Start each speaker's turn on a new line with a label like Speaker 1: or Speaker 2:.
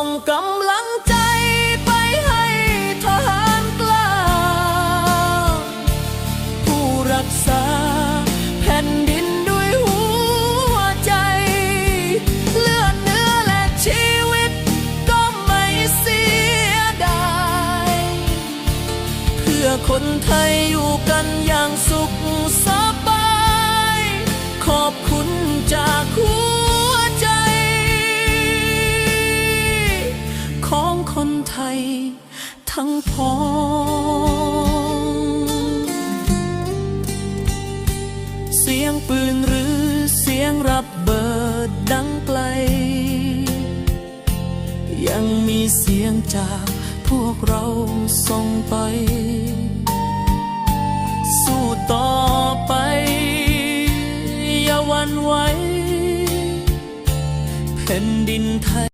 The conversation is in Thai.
Speaker 1: ส่งกำลังใจไปให้ทหารกล้า ผู้รักษาแผ่นดินด้วยหัวใจ เลือดเนื้อและชีวิตก็ไม่เสียดาย เพื่อคนไทยอยู่กันอย่าง คนไทย ทั้งพ้องเสียงปืนหรือเสียงระเบิดดังไกล ยังมีเสียงจากพวกเราส่งไป สู้ต่อไป อย่าวันไหวแผ่นดินไทย